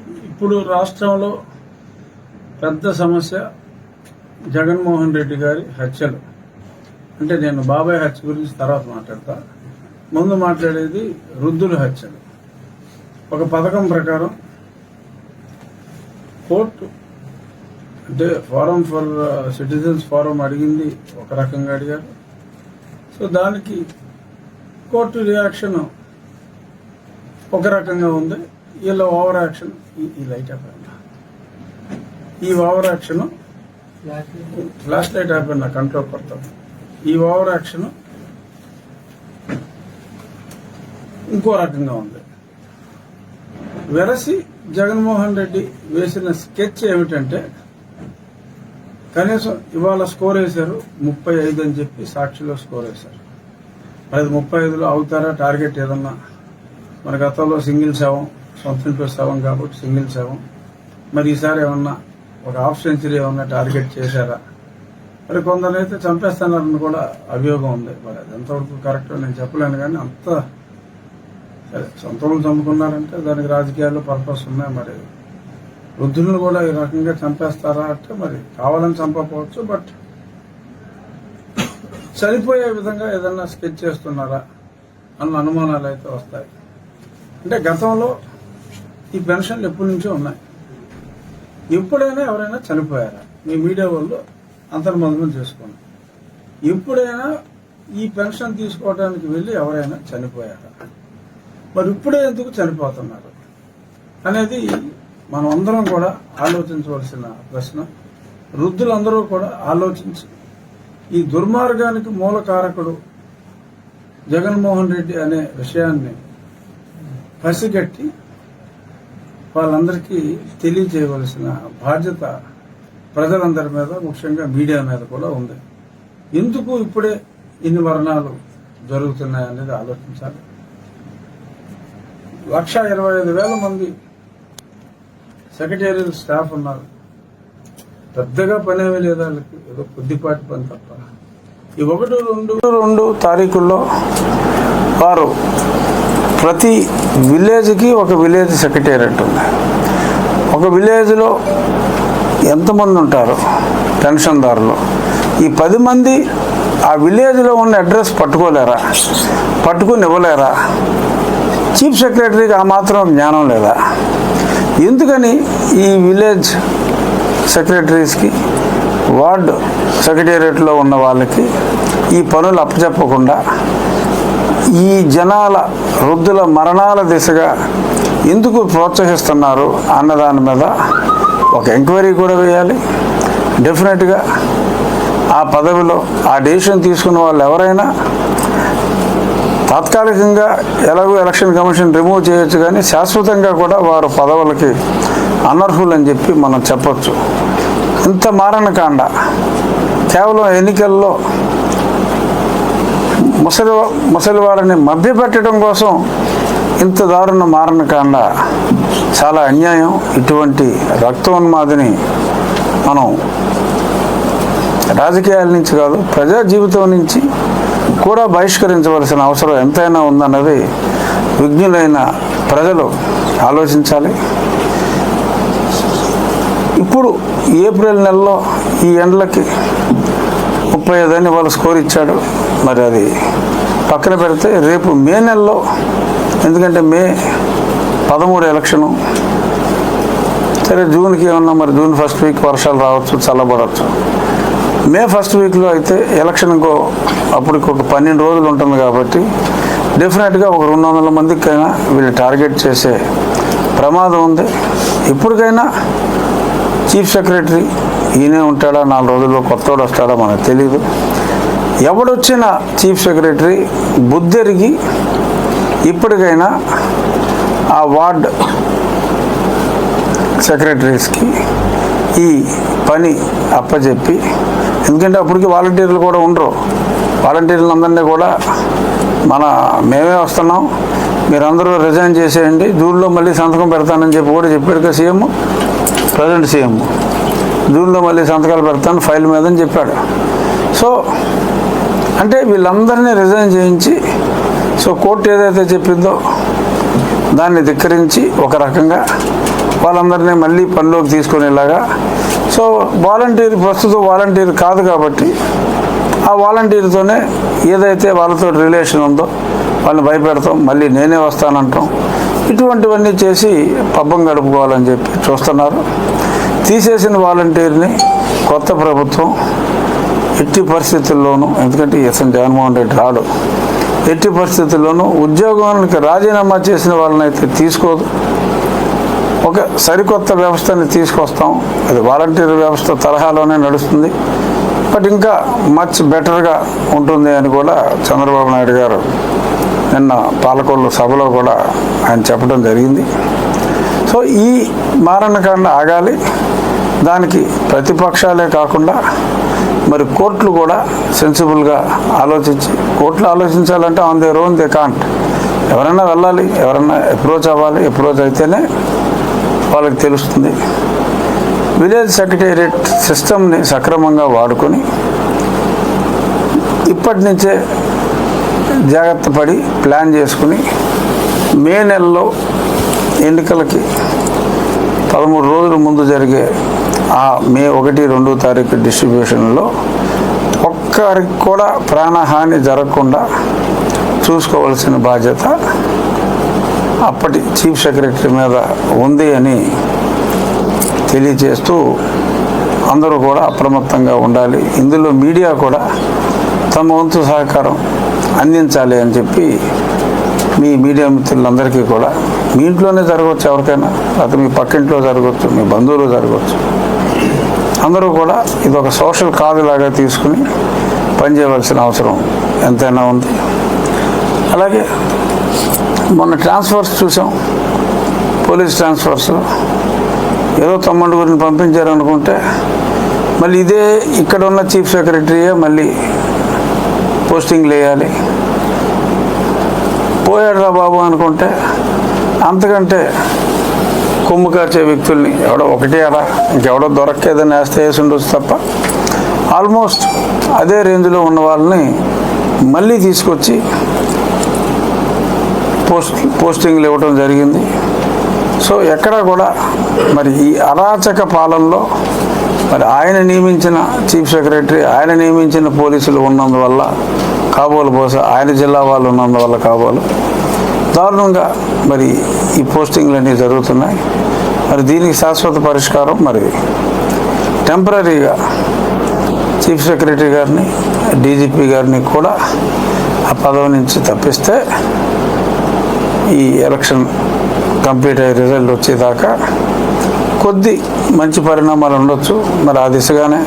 ఇప్పుడు రాష్ట్రంలో పెద్ద సమస్య జగన్మోహన్ రెడ్డి గారి హత్యలు. అంటే నేను బాబాయ్ హత్య గురించి తర్వాత మాట్లాడతా. ముందు మాట్లాడేది వృద్ధుల హత్యలు. ఒక పథకం ప్రకారం కోర్టు అంటే ఫారం ఫర్ సిటిజన్స్ ఫారం అడిగింది ఒక రకంగా అడిగారు. సో దానికి కోర్టు రియాక్షన్ ఒక రకంగా ఉంది. వీళ్ళ ఓవర్ యాక్షన్ ఈ- ఈ లైట్ అయిపోయింది ఈ ఓవర్ యాక్షన్ ఫ్లాష్ లైట్ అయిపోయింది కంట్రోల్ పడతాం ఈ ఓవర్ యాక్షన్ ఇంకో రకంగా ఉంది. వెరసి జగన్మోహన్ రెడ్డి వేసిన స్కెచ్ ఏమిటంటే కనీసం ఇవాళ స్కోర్ వేశారు ముప్పై ఐదు అని చెప్పి సాక్షిలో స్కోర్ వేశారు. మరి ముప్పై ఐదులో అవుతారా? టార్గెట్ ఏదన్నా? మన గతంలో సింగిల్ సెవెన్ సొంత ఇంట్లో కాబట్టి సింగిల్ శవం. మరి ఈసారి ఏమన్నా ఒక హాఫ్ సెంచరీ ఏమన్నా టార్గెట్ చేశారా? మరి కొందరైతే చంపేస్తున్నారని కూడా అభియోగం ఉంది. మరి అది ఎంతవరకు కరెక్ట్ నేను చెప్పలేను కానీ అంత సరే సొంత వాళ్ళు చంపుకున్నారంటే దానికి రాజకీయాల్లో పర్పస్ ఉన్నాయి మరి. వృద్ధులను కూడా ఈ రకంగా చంపేస్తారా అంటే మరి కావాలని చంపకపోవచ్చు బట్ చనిపోయే విధంగా ఏదన్నా స్కెచ్ చేస్తున్నారా? అన్న అనుమానాలు అయితే వస్తాయి. అంటే గతంలో ఈ పెన్షన్లు ఎప్పటి నుంచో ఉన్నాయి. ఎప్పుడైనా ఎవరైనా చనిపోయారా? మీ మీడియా వాళ్ళు అంతర్మందనం చేసుకోండి. ఎప్పుడైనా ఈ పెన్షన్ తీసుకోవడానికి వెళ్ళి ఎవరైనా చనిపోయారా? మరి ఇప్పుడే ఎందుకు చనిపోతున్నారు? అనేది మనం అందరం కూడా ఆలోచించవలసిన ప్రశ్న. వృద్ధులందరూ కూడా ఆలోచించి ఈ దుర్మార్గానికి మూల కారకుడు జగన్మోహన్ రెడ్డి అనే విషయాన్ని పసిగట్టి వాళ్ళందరికీ తెలియజేయవలసిన బాధ్యత ప్రజలందరి మీద ముఖ్యంగా మీడియా మీద కూడా ఉంది. ఎందుకు ఇప్పుడే ఇన్ని మరణాలు జరుగుతున్నాయి అనేది ఆలోచించాలి. లక్ష ఇరవై ఐదు వేల మంది సెక్రటేరియల్ స్టాఫ్ ఉన్నారు. పెద్దగా పని ఏమీ లేదు? వాళ్ళకి ఏదో కొద్దిపాటి పని తప్ప. ఈ ఒకటి రెండు రెండు తారీఖుల్లో వారు ప్రతి విలేజ్కి ఒక విలేజ్ సెక్రటేరియట్ ఉంది ఒక విలేజ్లో ఎంతమంది ఉంటారు? పెన్షన్దారులు. ఈ పది మంది ఆ విలేజ్లో ఉన్న అడ్రస్ పట్టుకోలేరా? పట్టుకుని ఇవ్వలేరా? చీఫ్ సెక్రటరీకి ఆ మాత్రం జ్ఞానం లేదా? ఎందుకని ఈ విలేజ్ సెక్రటరీస్కి వార్డు సెక్రటేరియట్లో ఉన్న వాళ్ళకి ఈ పనులు అప్పచెప్పకుండా ఈ జనాల వృద్ధుల మరణాల దిశగా ఎందుకు ప్రోత్సహిస్తున్నారు అన్నదాని మీద ఒక ఎంక్వైరీ కూడా వేయాలి. డెఫినెట్గా ఆ పదవిలో ఆ డెసిషన్ తీసుకున్న వాళ్ళు ఎవరైనా తాత్కాలికంగా ఎలాగో ఎలక్షన్ కమిషన్ రిమూవ్ చేయొచ్చు కానీ శాశ్వతంగా కూడా వారు పదవులకి అనర్హులు అని చెప్పి మనం చెప్పచ్చు. ఇంత మారణకాండ కేవలం ఎన్నికల్లో ముసలి ముసలి వారిని మభ్యపెట్టడం కోసం ఇంత దారుణ మారణకాండ చాలా అన్యాయం. ఇటువంటి రక్తోన్మాదిని మనం రాజకీయాల నుంచి కాదు ప్రజా జీవితం నుంచి కూడా బహిష్కరించవలసిన అవసరం ఎంతైనా ఉందన్నది విజ్ఞులైన ప్రజలు ఆలోచించాలి. ఇప్పుడు ఏప్రిల్ నెలలో ఈ ఎండలకి ముప్పై ఐదు అని వాళ్ళు స్కోర్ ఇచ్చాడు. మరి అది పక్కన పెడితే రేపు మే నెలలో ఎందుకంటే మే పదమూడు ఎలక్షను. సరే జూన్కి ఏమన్నా మరి జూన్ ఫస్ట్ వీక్ వర్షాలు రావచ్చు చల్లబడవచ్చు. మే ఫస్ట్ వీక్లో అయితే ఎలక్షన్ ఇంకో అప్పటికి ఒక పన్నెండు రోజులు ఉంటుంది కాబట్టి డెఫినెట్గా ఒక రెండు వందల మందికైనా వీళ్ళు టార్గెట్ చేసే ప్రమాదం ఉంది. ఇప్పటికైనా చీఫ్ సెక్రటరీ ఈయనే ఉంటాడా నాలుగు రోజుల్లో కొత్తోడు వస్తాడా మనకు తెలియదు ఎవడొచ్చిన చీఫ్ సెక్రటరీ బుద్ధెరిగి ఇప్పటికైనా ఆ వార్డ్ సెక్రటరీస్కి ఈ పని అప్పచెప్పి ఎందుకంటే అప్పటికి వాలంటీర్లు కూడా ఉండరు. వాలంటీర్లు అందరినీ కూడా మన మేమే వస్తున్నాం మీరందరూ రిజైన్ చేసేయండి జూన్లో మళ్ళీ సంతకం పెడతానని చెప్పి కూడా చెప్పాడు కదా సీఎం ప్రజెంట్ సీఎం. జూన్లో మళ్ళీ సంతకాలు పెడతాను ఫైల్ మీద అని చెప్పాడు. సో అంటే వీళ్ళందరినీ రిజైన్ చేయించి సో కోర్టు ఏదైతే చెప్పిందో దాన్ని ధిక్కరించి ఒక రకంగా వాళ్ళందరినీ మళ్ళీ పనిలోకి తీసుకునేలాగా. సో వాలంటీర్ ప్రస్తుతం వాలంటీర్ కాదు కాబట్టి ఆ వాలంటీర్తోనే ఏదైతే వాళ్ళతో రిలేషన్ ఉందో వాళ్ళని భయపెడతాం మళ్ళీ నేనే వస్తానంటాం. ఇటువంటివన్నీ చేసి పబ్బం గడుపుకోవాలని చెప్పి చూస్తున్నారు. తీసేసిన వాలంటీర్ని కొత్త ప్రభుత్వం ఎట్టి పరిస్థితుల్లోనూ ఎందుకంటే ఎస్ఎన్ జగన్మోహన్ రెడ్డి రాడు ఎట్టి పరిస్థితుల్లోనూ ఉద్యోగానికి రాజీనామా చేసిన వాళ్ళని అయితే తీసుకోదు. ఒక సరికొత్త వ్యవస్థని తీసుకొస్తాం. అది వాలంటీర్ వ్యవస్థ తరహాలోనే నడుస్తుంది. బట్ ఇంకా మచ్ బెటర్గా ఉంటుంది అని కూడా చంద్రబాబు నాయుడు గారు నిన్న పాలకొల్లు సభలో కూడా ఆయన చెప్పడం జరిగింది. సో ఈ మారణకాండ ఆగాలి. దానికి ప్రతిపక్షాలే కాకుండా మరి కోర్టులు కూడా సెన్సిబుల్గా ఆలోచించి కోర్టులు ఆలోచించాలంటే on their own they can't ఎవరైనా వెళ్ళాలి ఎవరైనా అప్రోచ్ అవ్వాలి అప్రోచ్ అయితేనే వాళ్ళకి తెలుస్తుంది. విలేజ్ సెక్రటేరియట్ సిస్టమ్ని సక్రమంగా వాడుకొని ఇప్పటి నుంచే జాగ్రత్త పడి ప్లాన్ చేసుకుని మే నెలలో ఎన్నికలకి పదమూడు రోజుల ముందు జరిగే ఆ మే ఒకటి రెండో తారీఖు డిస్ట్రిబ్యూషన్లో ఒక్కరికి కూడా ప్రాణహాని జరగకుండా చూసుకోవాల్సిన బాధ్యత అప్పటి చీఫ్ సెక్రటరీ మీద ఉంది అని తెలియజేస్తూ అందరూ కూడా అప్రమత్తంగా ఉండాలి. ఇందులో మీడియా కూడా తమ వంతు సహకారం అందించాలి అని చెప్పి మీ మీడియా మిత్రులందరికీ కూడా మీ ఇంట్లోనే జరగవచ్చు ఎవరికైనా లేకపోతే మీ పక్కింట్లో జరగవచ్చు మీ బంధువులు జరగవచ్చు. అందరూ కూడా ఇది ఒక సోషల్ కాదు లాగా తీసుకుని పనిచేయవలసిన అవసరం ఎంతైనా ఉంది. అలాగే మొన్న ట్రాన్స్ఫర్స్ చూసాం. Police transfers. ఏదో తమ్ముడు గురిని పంపించారు అనుకుంటే మళ్ళీ ఇదే ఇక్కడ ఉన్న చీఫ్ సెక్రటరీయే మళ్ళీ పోస్టింగ్లు వేయాలి పోయాడురా బాబు అనుకుంటే అంతకంటే కొమ్ము కాచే వ్యక్తుల్ని ఎవడో ఒకటే అలా ఇంకెవడో దొరక్కేదని వేస్తే వేసి ఉండొచ్చు తప్ప. ఆల్మోస్ట్ అదే రేంజ్లో ఉన్న వాళ్ళని మళ్ళీ తీసుకొచ్చి పోస్ట్ పోస్టింగ్లు ఇవ్వడం జరిగింది. సో ఎక్కడ కూడా మరి ఈ అరాచక పాలనలో మరి ఆయన నియమించిన చీఫ్ సెక్రటరీ ఆయన నియమించిన పోలీసులు ఉన్నందువల్ల కాబోలు బహుశా ఆయన జిల్లా వాళ్ళు ఉన్నందువల్ల కాబోలు దారుణంగా మరి ఈ పోస్టింగ్లు అన్నీ జరుగుతున్నాయి. మరి దీనికి శాశ్వత పరిష్కారం మరి టెంపరీగా చీఫ్ సెక్రటరీ గారిని డీజీపీ గారిని కూడా ఆ పదవి నుంచి తప్పిస్తే ఈ ఎలక్షన్ కంప్లీట్ అయ్యే రిజల్ట్ వచ్చేదాకా కొద్ది మంచి పరిణామాలు ఉండొచ్చు. మరి ఆ దిశగానే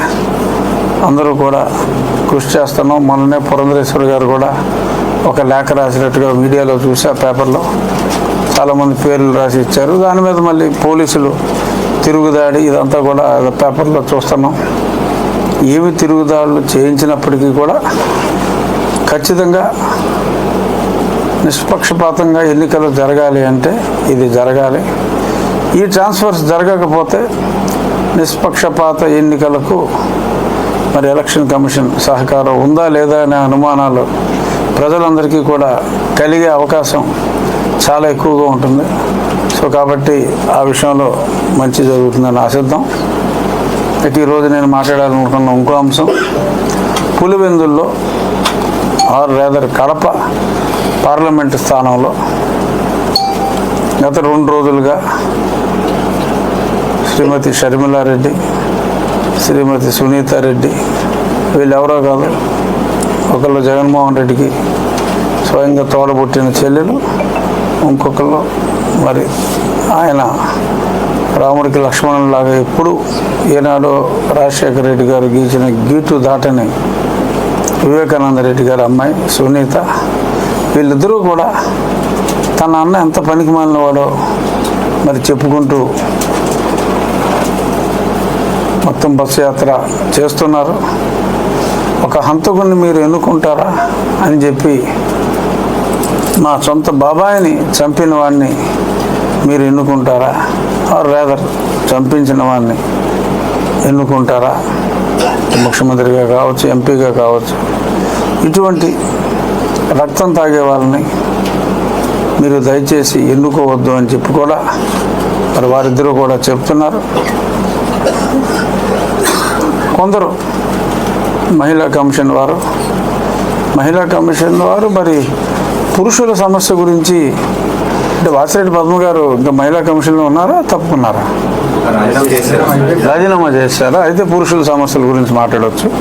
అందరూ కూడా కృషి చేస్తున్నాం. మొన్ననే పురంధరేశ్వరి గారు కూడా ఒక లేఖ రాసినట్టుగా మీడియాలో చూసా పేపర్లో. చాలామంది పేర్లు రాసి ఇచ్చారు. దాని మీద మళ్ళీ పోలీసులు తిరుగుదాడి ఇదంతా కూడా పేపర్లో చూస్తున్నాం. ఏమి తిరుగుదాడులు చేయించినప్పటికీ కూడా ఖచ్చితంగా నిష్పక్షపాతంగా ఎన్నికలు జరగాలి అంటే ఇది జరగాలి. ఈ ట్రాన్స్ఫర్స్ జరగకపోతే నిష్పక్షపాత ఎన్నికలకు మరి ఎలక్షన్ కమిషన్ సహకారం ఉందా లేదా అనే అనుమానాలు ప్రజలందరికీ కూడా కలిగే అవకాశం చాలా ఎక్కువగా ఉంటుంది. సో కాబట్టి ఆ విషయంలో మంచి జరుగుతుందని ఆశిద్దాం. ఇక ఈరోజు నేను మాట్లాడాలనుకున్న ఇంకో అంశం పులివెందుల్లో ఆర్ రేదర్ కడప పార్లమెంటు స్థానంలో గత రెండు రోజులుగా శ్రీమతి షర్మిలారెడ్డి శ్రీమతి సునీతారెడ్డి వీళ్ళెవరో కాదు ఒకళ్ళు జగన్మోహన్ రెడ్డికి స్వయంగా తోడబుట్టిన చెల్లెలు ఇంకొకళ్ళు మరి ఆయన రాముడికి లక్ష్మణులాగా ఎప్పుడు ఏనాడో రాజశేఖర రెడ్డి గారు గీచిన గీటు దాటని వివేకానంద రెడ్డి గారి అమ్మాయి సునీత వీళ్ళిద్దరూ కూడా తన అన్న ఎంత పనికి మాలినవాడో మరి చెప్పుకుంటూ మొత్తం బస్సు యాత్ర చేస్తున్నారు. ఒక హంతకుని మీరు ఎన్నుకుంటారా అని చెప్పి మా సొంత బాబాయిని చంపిన వాడిని మీరు ఎన్నుకుంటారా? ఆర్ రేదర్ చంపించిన వాడిని ఎన్నుకుంటారా? ముఖ్యమంత్రిగా కావచ్చు ఎంపీగా కావచ్చు. ఇటువంటి రక్తం తాగే వాళ్ళని మీరు దయచేసి ఎన్నుకోవద్దు అని చెప్పి కూడా మరి వారిద్దరూ కూడా చెప్తున్నారు. కొందరు మహిళా కమిషన్ వారు. మహిళా కమిషన్ వారు మరి పురుషుల సమస్య గురించి అంటే వాసిరెడ్డి పద్మ గారు ఇంకా మహిళా కమిషన్లో ఉన్నారా? తప్పుకున్నారా? రాజీనామా చేశారా? అయితే పురుషుల సమస్యల గురించి మాట్లాడవచ్చు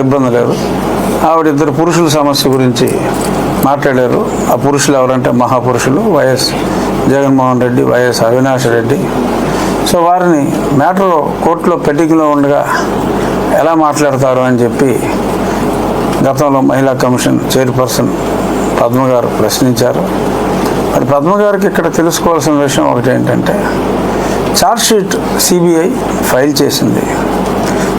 ఇబ్బంది లేదు. ఆవిడ ఇద్దరు పురుషుల సమస్య గురించి మాట్లాడారు. ఆ పురుషులు ఎవరంటే మహాపురుషులు YS Jaganmohan Reddy YS Avinash Reddy. So వారిని మ్యాటర్ కోర్టులో పెండింగ్లో ఉండగా ఎలా మాట్లాడతారు అని చెప్పి గతంలో మహిళా కమిషన్ చైర్పర్సన్ పద్మ గారు ప్రశ్నించారు. మరి పద్మ గారికి ఇక్కడ తెలుసుకోవాల్సిన విషయం ఒకటి ఏంటంటే ఛార్జ్షీట్ సిబిఐ ఫైల్ చేసింది.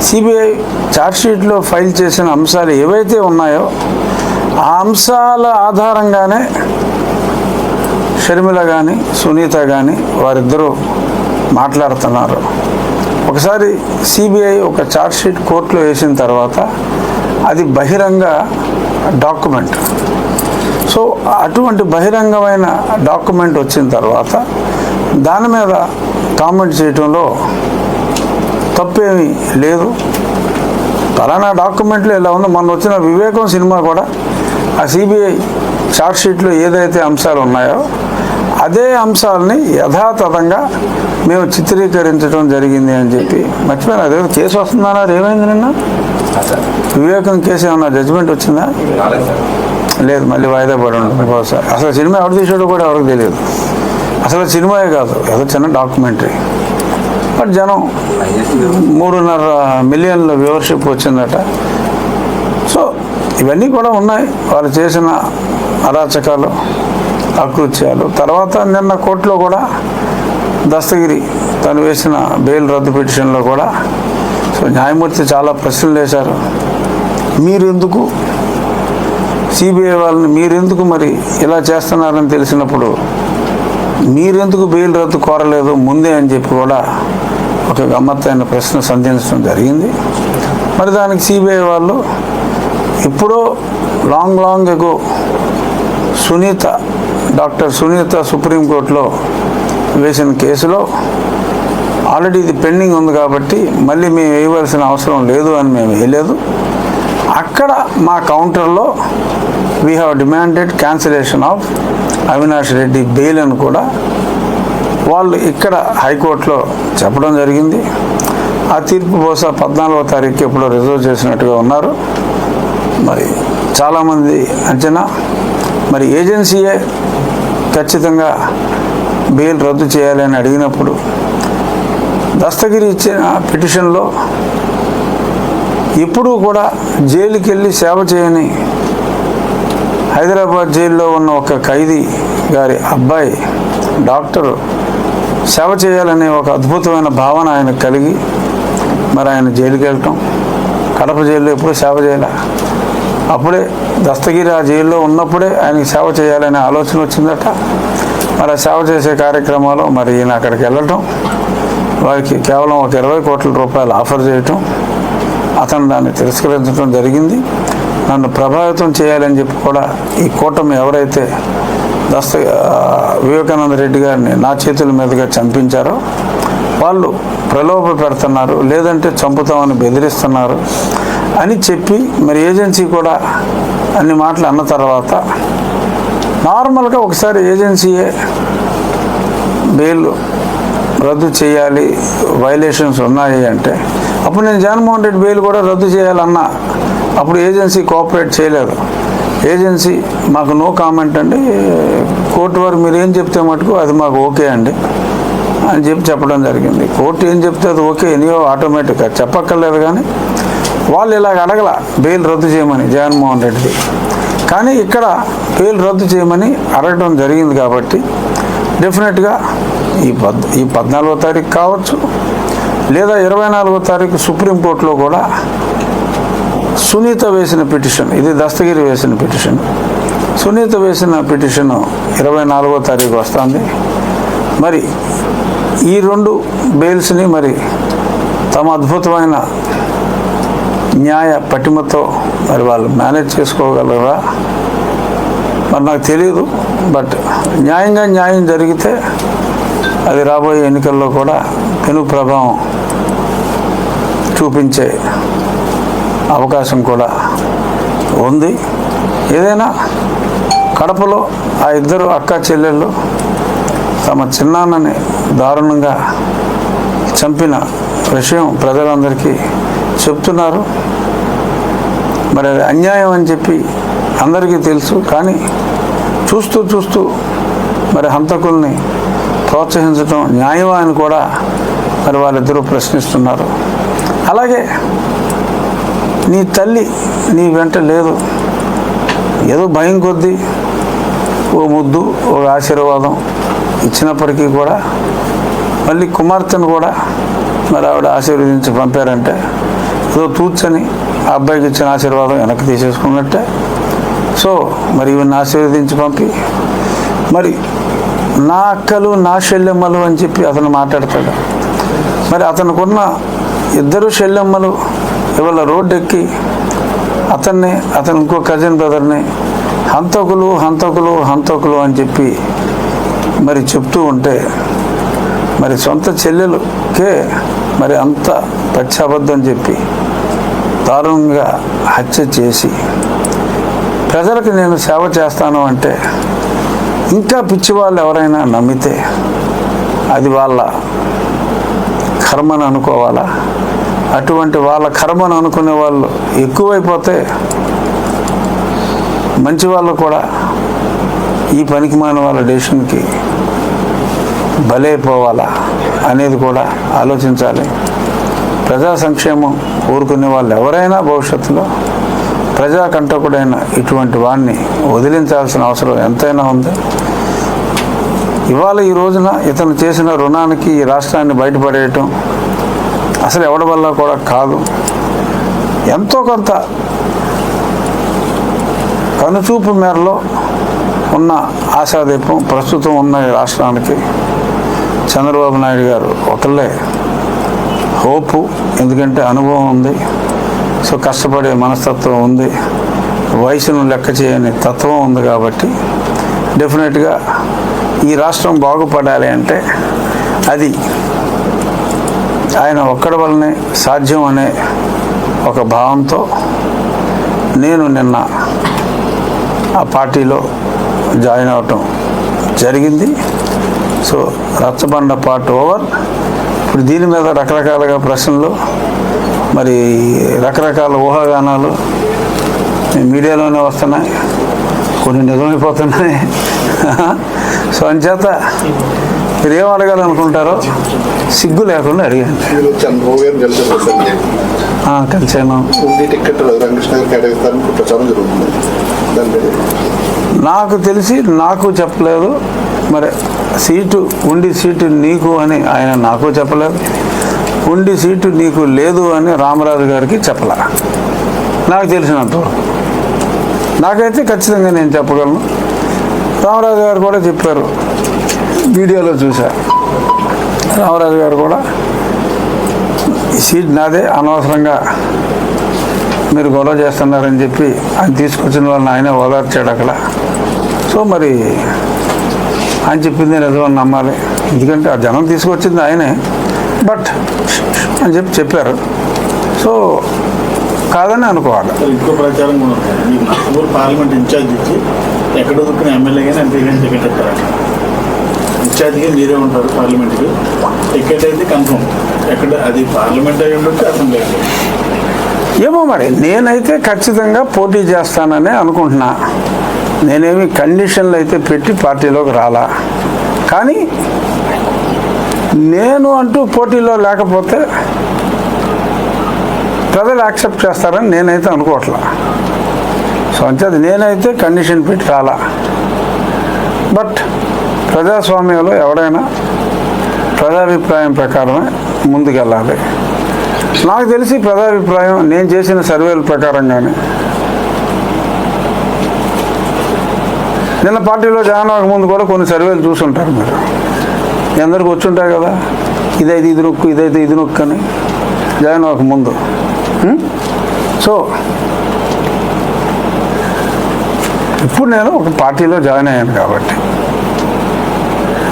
సిబిఐ ఛార్జ్షీట్లో ఫైల్ చేసిన అంశాలు ఏవైతే ఉన్నాయో ఆ అంశాల ఆధారంగానే షర్మిల కానీ సునీత కానీ వారిద్దరూ మాట్లాడుతున్నారు. ఒకసారి సిబిఐ ఒక ఛార్జ్షీట్ కోర్టులో వేసిన తర్వాత అది బహిరంగ డాక్యుమెంట్ సో అటువంటి బహిరంగమైన డాక్యుమెంట్ వచ్చిన తర్వాత దాని మీద కామెంట్ చేయటంలో తప్పేమీ లేదు. ఫలానా డాక్యుమెంట్లో ఇలా ఉందో మొన్న వచ్చిన వివేకం సినిమా కూడా ఆ సిబిఐ షీట్లో ఏదైతే అంశాలు ఉన్నాయో అదే అంశాలని యథాతథంగా మేము చిత్రీకరించడం జరిగింది అని చెప్పి మర్చిపోయినా. అదే కేసు వస్తుందన్నారు ఏమైంది నిన్న? వివేకం కేసు ఏమన్నా జడ్జిమెంట్ వచ్చిందా? లేదు మళ్ళీ వాయిదా పడి ఉంటుంది బహుశా అసలు సినిమా ఎవరు తీసాడో కూడా ఎవరికి తెలియదు. అసలు సినిమాయే కాదు ఏదో చిన్న డాక్యుమెంటరీ బట్ జనం మూడున్నర మిలియన్ల వ్యూవర్షిప్ వచ్చిందట. సో ఇవన్నీ కూడా ఉన్నాయి. వాళ్ళు చేసిన అరాచకాలు. అకృత్యాలు తర్వాత నిన్న కోర్టులో కూడా దస్తగిరి తను వేసిన బెయిల్ రద్దు పిటిషన్లో కూడా సో న్యాయమూర్తి చాలా ప్రశ్నలు వేశారు. మీరెందుకు సిబిఐ వాళ్ళని మీరెందుకు మరి ఇలా చేస్తున్నారని తెలిసినప్పుడు మీరెందుకు బెయిల్ రద్దు కోరలేదు ముందే అని చెప్పి కూడా ఒక గమ్మత్తైన ప్రశ్న సంధించడం జరిగింది. మరి దానికి సిబిఐ వాళ్ళు ఎప్పుడో long long ago Sunitha doctor Sunitha సుప్రీంకోర్టులో వేసిన కేసులో ఆల్రెడీ ఇది పెండింగ్ ఉంది కాబట్టి మళ్ళీ మేము వేయవలసిన అవసరం లేదు అని మేము వేయలేదు. అక్కడ మా కౌంటర్లో we have demanded cancellation of Avinash Reddy bail అని కూడా వాళ్ళు ఇక్కడ హైకోర్టులో చెప్పడం జరిగింది. ఆ తీర్పు బహుశా పద్నాలుగో తారీఖు ఎప్పుడో రిజర్వ్ చేసినట్టుగా ఉన్నారు. మరి చాలామంది అంచనా. మరి ఏజెన్సీయే ఖచ్చితంగా బెయిల్ రద్దు చేయాలని అడిగినప్పుడు దస్తగిరి ఇచ్చిన పిటిషన్లో ఎప్పుడూ కూడా జైలుకి వెళ్ళి సేవ చేయని హైదరాబాద్ జైల్లో ఉన్న ఒక ఖైదీ గారి అబ్బాయి డాక్టర్ సేవ చేయాలనే ఒక అద్భుతమైన భావన ఆయన కలిగి మరి ఆయన జైలుకి వెళ్ళటం కడప జైల్లో ఎప్పుడు సేవ చేయాల? అప్పుడే దస్తగిరి ఆ జైల్లో ఉన్నప్పుడే ఆయనకి సేవ చేయాలనే ఆలోచన వచ్చిందట. మరి ఆ సేవ చేసే కార్యక్రమాలు మరి ఈయన అక్కడికి వెళ్ళటం వారికి కేవలం ఒక ఇరవై కోట్ల రూపాయలు ఆఫర్ చేయటం అతను దాన్ని తిరస్కరించడం జరిగింది. నన్ను ప్రభావితం చేయాలని చెప్పి కూడా ఈ కూటమి ఎవరైతే దస్త వివేకానంద రెడ్డి గారిని నా చేతుల మీదుగా చంపించారో వాళ్ళు ప్రలోభ పెడుతున్నారు లేదంటే చంపుతామని బెదిరిస్తున్నారు. అని చెప్పి మరి ఏజెన్సీ కూడా అన్ని మాటలు అన్న తర్వాత నార్మల్గా ఒకసారి ఏజెన్సీయే బెయిల్ రద్దు చేయాలి వైలేషన్స్ ఉన్నాయి అంటే అప్పుడు నేను జగన్మోహన్ రెడ్డి బెయిల్ కూడా రద్దు చేయాలన్నా అప్పుడు ఏజెన్సీ కోఆపరేట్ చేయలేదు. ఏజెన్సీ మాకు నో కామెంట్ అండి. కోర్టు వారు మీరు ఏం చెప్తే మటుకు అది మాకు ఓకే అండి అని చెప్పి చెప్పడం జరిగింది. కోర్టు ఏం చెప్తే అది ఓకే ఎనియో ఆటోమేటిక్గా చెప్పక్కర్లేదు కానీ వాళ్ళు ఇలాగ అడగల బెయిల్ రద్దు చేయమని జగన్మోహన్ రెడ్డిది. కానీ ఇక్కడ బెయిల్ రద్దు చేయమని అడగడం జరిగింది కాబట్టి డెఫినెట్గా ఈ పద్ ఈ పద్నాలుగో తారీఖు కావచ్చు లేదా ఇరవై నాలుగో తారీఖు సుప్రీంకోర్టులో కూడా సునీత వేసిన పిటిషన్ ఇది దస్తగిరి వేసిన పిటిషన్. సునీత వేసిన పిటిషన్ ఇరవై నాలుగో తారీఖు వస్తుంది. మరి ఈ రెండు బెయిల్స్ని మరి తమ అద్భుతమైన న్యాయ పటిమతో మరి వాళ్ళు మేనేజ్ చేసుకోగలరా? మరి నాకు తెలియదు బట్ న్యాయంగా న్యాయం జరిగితే అది రాబోయే ఎన్నికల్లో కూడా పెను ప్రభావం చూపించే అవకాశం కూడా ఉంది. ఏదైనా కడపలో ఆ ఇద్దరు అక్క చెల్లెళ్ళు తమ చిన్నాన్నని దారుణంగా చంపిన విషయం ప్రజలందరికీ చెప్తున్నారు. మరి అది అన్యాయం అని చెప్పి అందరికీ తెలుసు. కానీ చూస్తూ చూస్తూ మరి హంతకుల్ని ప్రోత్సహించడం న్యాయమా అని కూడా మరి వాళ్ళిద్దరూ ప్రశ్నిస్తున్నారు. అలాగే నీ తల్లి నీ వెంట లేదు. ఏదో భయం కొద్దీ ఓ ముద్దు ఒక ఆశీర్వాదం ఇచ్చినప్పటికీ కూడా మళ్ళీ కుమార్తెను కూడా మరి ఆవిడ ఆశీర్వదించి పంపారంటే ఏదో తూర్చని ఆ అబ్బాయికి ఇచ్చిన ఆశీర్వాదం వెనక్కి తీసేసుకున్నట్టే. సో మరి ఇవన్నీ ఆశీర్వదించి పంపి. మరి నా అక్కలు నా శల్యమ్మలు అని చెప్పి అతను మాట్లాడతాడు. మరి అతనుకున్న ఇద్దరు శల్యమ్మలు ఇవాళ రోడ్డు ఎక్కి అతన్ని అతను ఇంకో కజిన్ బ్రదర్ని హంతకులు హంతకులు హంతకులు అని చెప్పి మరి చెప్తూ ఉంటే మరి సొంత చెల్లెలుకే మరి అంత పచ్చాబద్ధం చెప్పి దారుణంగా హత్య చేసి ప్రజలకు నేను సేవ చేస్తాను అంటే ఇంకా పిచ్చివాళ్ళు ఎవరైనా నమ్మితే అది వాళ్ళ కర్మను అనుకోవాలా? అటువంటి వాళ్ళ కర్మను అనుకునే వాళ్ళు ఎక్కువైపోతే మంచి వాళ్ళు కూడా ఈ పనికి మాని వాళ్ళ డెసిషన్కి బలైపోవాలా అనేది కూడా ఆలోచించాలి. ప్రజా సంక్షేమం కోరుకునే వాళ్ళు ఎవరైనా భవిష్యత్తులో ప్రజాకంటకుడైన ఇటువంటి వాడిని వదిలించాల్సిన అవసరం ఎంతైనా ఉంది. ఇవాళ ఈ రోజున ఇతను చేసిన రుణానికి ఈ రాష్ట్రాన్ని బయటపడేయటం అసలు ఎవడి వల్ల కూడా కాదు. ఎంతో కొంత కనుచూపు మేరలో ఉన్న ఆశాదీపం ప్రస్తుతం ఉన్న ఈ రాష్ట్రానికి చంద్రబాబు నాయుడు గారు ఒకళ్ళే. హోపు ఎందుకంటే అనుభవం ఉంది. సో కష్టపడే మనస్తత్వం ఉంది. వయసును లెక్క చేయని తత్వం ఉంది కాబట్టి డెఫినెట్గా ఈ రాష్ట్రం బాగుపడాలి అంటే అది ఆయన ఒక్కడి వల్లనే సాధ్యం అనే ఒక భావంతో నేను నిన్న ఆ పార్టీలో జాయిన్ అవటం జరిగింది. So Rachabanda part over. ఇప్పుడు దీని మీద రకరకాలుగా ప్రశ్నలు మరి రకరకాల ఊహాగానాలు మీడియాలోనే వస్తున్నాయి కొన్ని నిజమైపోతున్నాయి. సో అంచేత మీరు ఏం అడగాలనుకుంటారో సిగ్గు లేకుండా అడిగాను మీద నాకు తెలిసి నాకు చెప్పలేదు. మరి సీటు ఉండి సీటు నీకు అని ఆయన నాకు చెప్పలేదు ఉండి సీటు నీకు లేదు అని రామరాజు గారికి చెప్పలే. నాకు తెలిసినంత నాకైతే ఖచ్చితంగా నేను చెప్పగలను. రామరాజు గారు కూడా చెప్పారు. వీడియోలో చూసా రామరాజు గారు కూడా సీట్ నాదే అనవసరంగా మీరు గొడవ చేస్తున్నారని చెప్పి ఆయన తీసుకొచ్చిన వాళ్ళని ఆయన ఓదార్చాడు అక్కడ. సో మరి ఆయన చెప్పింది నిజమని నమ్మాలి. ఎందుకంటే ఆ జనం తీసుకొచ్చింది ఆయనే. బట్ అని చెప్పి చెప్పారు. సో కాదని అనుకోవాలి. ఇంకో ప్రచారం కూడా పార్లమెంట్ ఇన్ఛార్జ్ ఇచ్చి ఎక్కడ దొరికిన ఎమ్మెల్యే కానీ ఎంపీ కానీ టికెట్ ఇస్తారంట ఇన్ఛార్జ్గా మీరే ఉంటారు పార్లమెంట్కి. టికెట్ అయితే కన్ఫర్మ్. ఎక్కడ అది పార్లమెంట్ అయి ఉండొచ్చు అసెంబ్లీ. ఏమో మరి నేనైతే ఖచ్చితంగా పోటీ చేస్తానని అనుకుంటున్నా. నేనేమి కండిషన్లు అయితే పెట్టి పార్టీలోకి రాలా. కానీ నేను అంటూ పోటీలో లేకపోతే ప్రజలు యాక్సెప్ట్ చేస్తారని నేనైతే అనుకోవట్లా. సో అంచేది నేనైతే కండిషన్ పెట్టి రాలా. బట్ ప్రజాస్వామ్యంలో ఎవడైనా ప్రజాభిప్రాయం ప్రకారమే ముందుకెళ్ళాలి. నాకు తెలిసి ప్రజాభిప్రాయం నేను చేసిన సర్వేల ప్రకారంగానే నిన్న పార్టీలో జాయిన్ అవ్వక ముందు కూడా కొన్ని సర్వేలు చూసుంటారు మీరు. అందరికి వచ్చి కదా? ఇదైతే ఇది నొక్కు ఇదైతే ఇది నొక్కు అని జాయిన్ అవ్వక ముందు. సో ఇప్పుడు నేను ఒక పార్టీలో జాయిన్ అయ్యాను కాబట్టి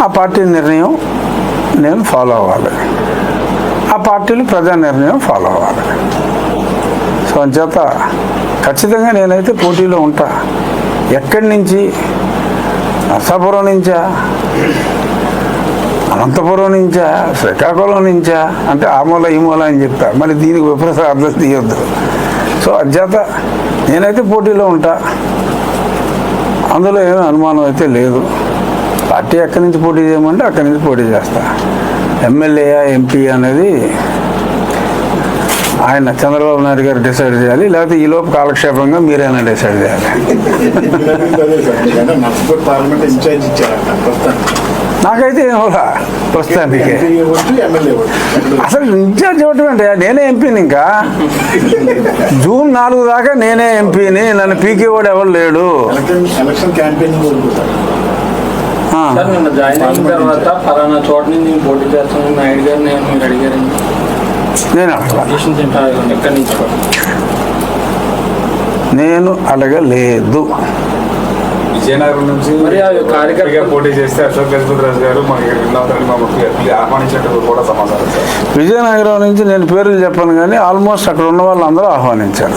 ఆ పార్టీ నిర్ణయం నేను ఫాలో అవ్వాలి. ఆ పార్టీలు ప్రజా నిర్ణయం ఫాలో అవ్వాలి. సో అంచేత ఖచ్చితంగా నేనైతే పోటీలో ఉంటా. ఎక్కడి నుంచి నర్సాపురం నుంచా? అనంతపురం నుంచా? శ్రీకాకుళం నుంచా? అంటే ఆ మూల ఈ మూల అని చెప్తా. మరి దీనికి విపరీత అర్థం తీయొద్దు. సో అంచేత నేనైతే పోటీలో ఉంటా. అందులో ఏమీ అనుమానం అయితే లేదు. పార్టీ ఎక్కడి నుంచి పోటీ చేయమంటే అక్కడి నుంచి పోటీ చేస్తా. ఎమ్మెల్యే ఎంపీ అనేది ఆయన చంద్రబాబు నాయుడు గారు డిసైడ్ చేయాలి లేకపోతే ఈ లోపు కాలక్షేపంగా మీరైనా డిసైడ్ చేయాలి. నాకైతే ఏం అవలా ప్రస్తుతానికి. అసలు ఇన్ఛార్జ్ ఇవ్వటం అంటే నేనే ఎంపీని ఇంకా? జూన్ నాలుగు దాకా నేనే ఎంపీని నన్ను పీకేవాడు ఎవరు లేడు. జాయిన్ అయిన తర్వాత ఫలానా చోట నుంచి నేను పోటీ చేస్తాను నాయుడు గారు నేను మీరు అడిగారండి. నేను. నేను అడగలేదు. విజయనగరం నుంచి పోటీ చేస్తే అశోక్ గజపతిరాజు గారు మా ఇక్కడ విన్నారని మా ముఖ్య ఆహ్వానించినట్టు కూడా సమాచారం విజయనగరం నుంచి నేను పేర్లు చెప్పాను కానీ ఆల్మోస్ట్ అక్కడ ఉన్న వాళ్ళందరూ ఆహ్వానించారు.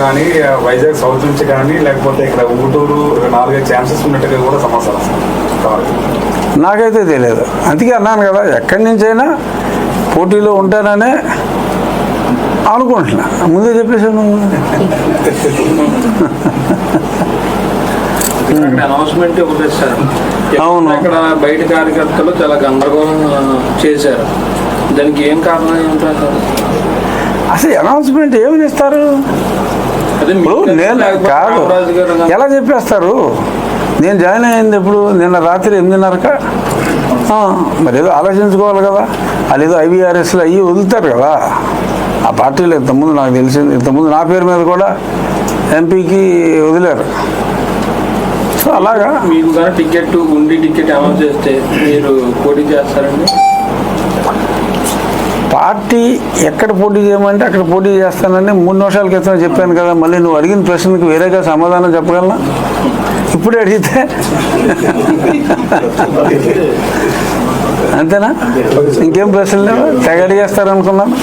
కానీ వైజాగ్ సౌత్ నుంచి కానీ లేకపోతే ఇక్కడ ఊటూరు నాలుగైదు ఛాన్సెస్ ఉన్నట్టుగా కూడా సమాచారం సార్. నాకైతే తెలియదు. అందుకే అన్నాను కదా ఎక్కడి నుంచైనా పోటీలో ఉంటాననే అనుకుంటున్నా. ముందే చెప్పేసాను అనౌన్స్మెంట్ ఇవ్వలేదు సార్ అవును. అక్కడ బయట కార్యకర్తలు చాలా గందరగోళం చేశారు. దానికి ఏం కారణం ఏంటంటారు సార్ అసలు అనౌన్స్మెంట్ ఏమని ఇస్తారు? అదే ఇప్పుడు నేను కాదు. ఎలా చెప్పేస్తారు? నేను జాయిన్ అయింది ఎప్పుడు? నిన్న రాత్రి ఎనిమిదిన్నరక? మరి ఏదో ఆలోచించుకోవాలి కదా. ఏదో ఐవీఆర్ఎస్లు అయ్యి వదులుతారు కదా. ఆ పార్టీలు ఇంతకుముందు నాకు తెలిసింది. ఇంతకుముందు నా పేరు మీద కూడా ఎంపీకి వదిలేరు. సో అలాగా. మీకు కానీ టికెట్ ఉండి టికెట్ అనౌన్స్ చేస్తే మీరు పోటీ చేస్తారండి? పార్టీ ఎక్కడ పోటీ చేయమంటే అక్కడ పోటీ చేస్తానని మూడు నిమిషాల క్రితం చెప్పాను కదా. మళ్ళీ నువ్వు అడిగిన ప్రశ్నకు వేరేగా సమాధానం చెప్పగలనా? ఇప్పుడు అడిగితే? అంతేనా? ఇంకేం ప్రశ్నలు లేవు? తెగ అడిగేస్తారనుకున్నాను.